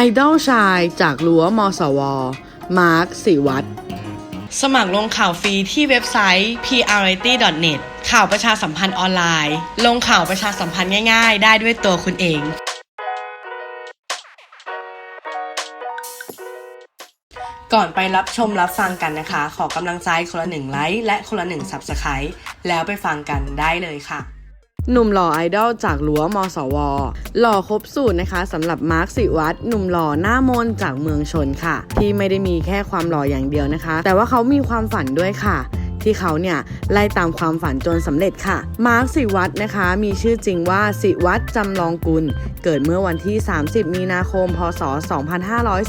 ไอดอลชายจากรั้วมสว มาร์คสิวัตรสมัครลงข่าวฟรีที่เว็บไซต์ prity.net ข่าวประชาสัมพันธ์ออนไลน์ ลงข่าวประชาสัมพันธ์ง่ายๆ ได้ด้วยตัวคุณเองก่อนไปรับชมรับฟังกันนะคะ ขอกำลังใจคนละหนึ่งไลค์และคนละหนึ่ง Subscribe แล้วไปฟังกันได้เลยค่ะ หนุ่มหล่อไอดอลจากรั้วมสว หล่อครบสูตรนะคะสำหรับมาร์คสิวัตรหนุ่มหล่อหน้ามนจากเมืองชนค่ะ ที่ไม่ได้มีแค่ความหล่ออย่างเดียวนะคะ แต่ว่าเขามีความฝันด้วยค่ะ ที่เขาเนี่ยไล่ตามความฝันจนสำเร็จค่ะ มาร์คสิวัตนะคะ มีชื่อจริงว่าสิวัตจำลองกุล เกิดเมื่อวันที่ 30 มีนาคม พศ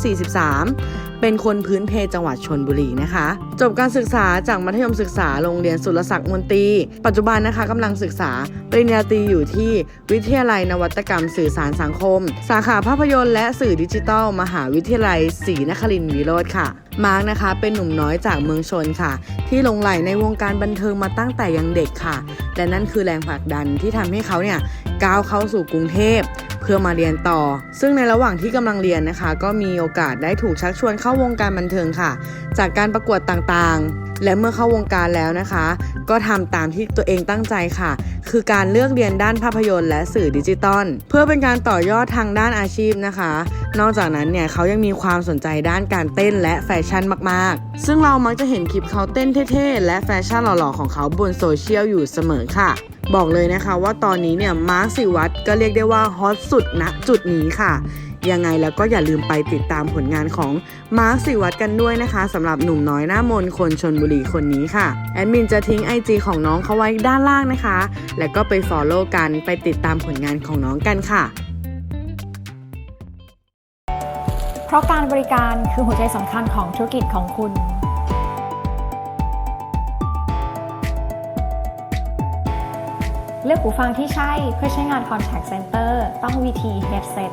2543เป็นคนพื้นเพจังหวัดชนบุรีนะคะ จบการศึกษาจากมัธยมศึกษาโรงเรียนสุรศักดิ์มนตรี ปัจจุบันนะคะกำลังศึกษาปริญญาตรีอยู่ที่วิทยาลัยนวัตกรรมสื่อสารสังคม สาขาภาพยนตร์และสื่อดิจิทัล มหาวิทยาลัยศรีนครินทร์วิโรธค่ะ มาร์กนะคะ เป็นหนุ่มน้อยจากเมืองชนค่ะ ที่ลงไหลในวงการบันเทิงมาตั้งแต่ยังเด็กค่ะ และนั่นคือแรงผลักดันที่ทำให้เขาเนี่ยก้าวเข้าสู่กรุงเทพเพื่อมาเรียนต่อ ซึ่งในระหว่างที่กำลังเรียนนะคะ ก็มีโอกาสได้ถูกชักชวนเข้าวงการบันเทิงค่ะ จากการประกวดต่างๆ และเมื่อเข้าวงการแล้วนะคะ ก็ทำตามที่ตัวเองตั้งใจค่ะ คือการเลือกเรียนด้านภาพยนตร์และสื่อดิจิตอลเพื่อเป็นการต่อยอดทางด้านอาชีพนะคะ นอกจากนั้นเนี่ยเขายังมีความสนใจด้านการเต้นและแฟชั่นมากๆ ซึ่งเรามักจะเห็นคลิปเขาเต้นเท่ๆ และแฟชั่นหล่อๆของเขาบนโซเชียลอยู่เสมอค่ะบอกเลยนะคะว่าตอนนี้เนี่ยมาร์คสิวัตรก็เรียกได้ว่าฮอตสุดณจุดนี้ค่ะ ยังไงแล้วก็อย่าลืมไปติดตามผลงานของมาร์คสิวัตรกันด้วยนะคะสำหรับหนุ่มน้อยหน้ามนคนชนบุรีคนนี้ค่ะ แอดมินจะทิ้ง IG ของน้องเขาไว้ด้านล่างนะคะ แล้วก็ไป Follow กันไปติดตามผลงานของน้องกันค่ะ เพราะการบริการคือหัวใจสำคัญของธุรกิจของคุณเลือกหูฟังที่ใช่เพื่อใช้งาน Contact Center ต้อง VT Headset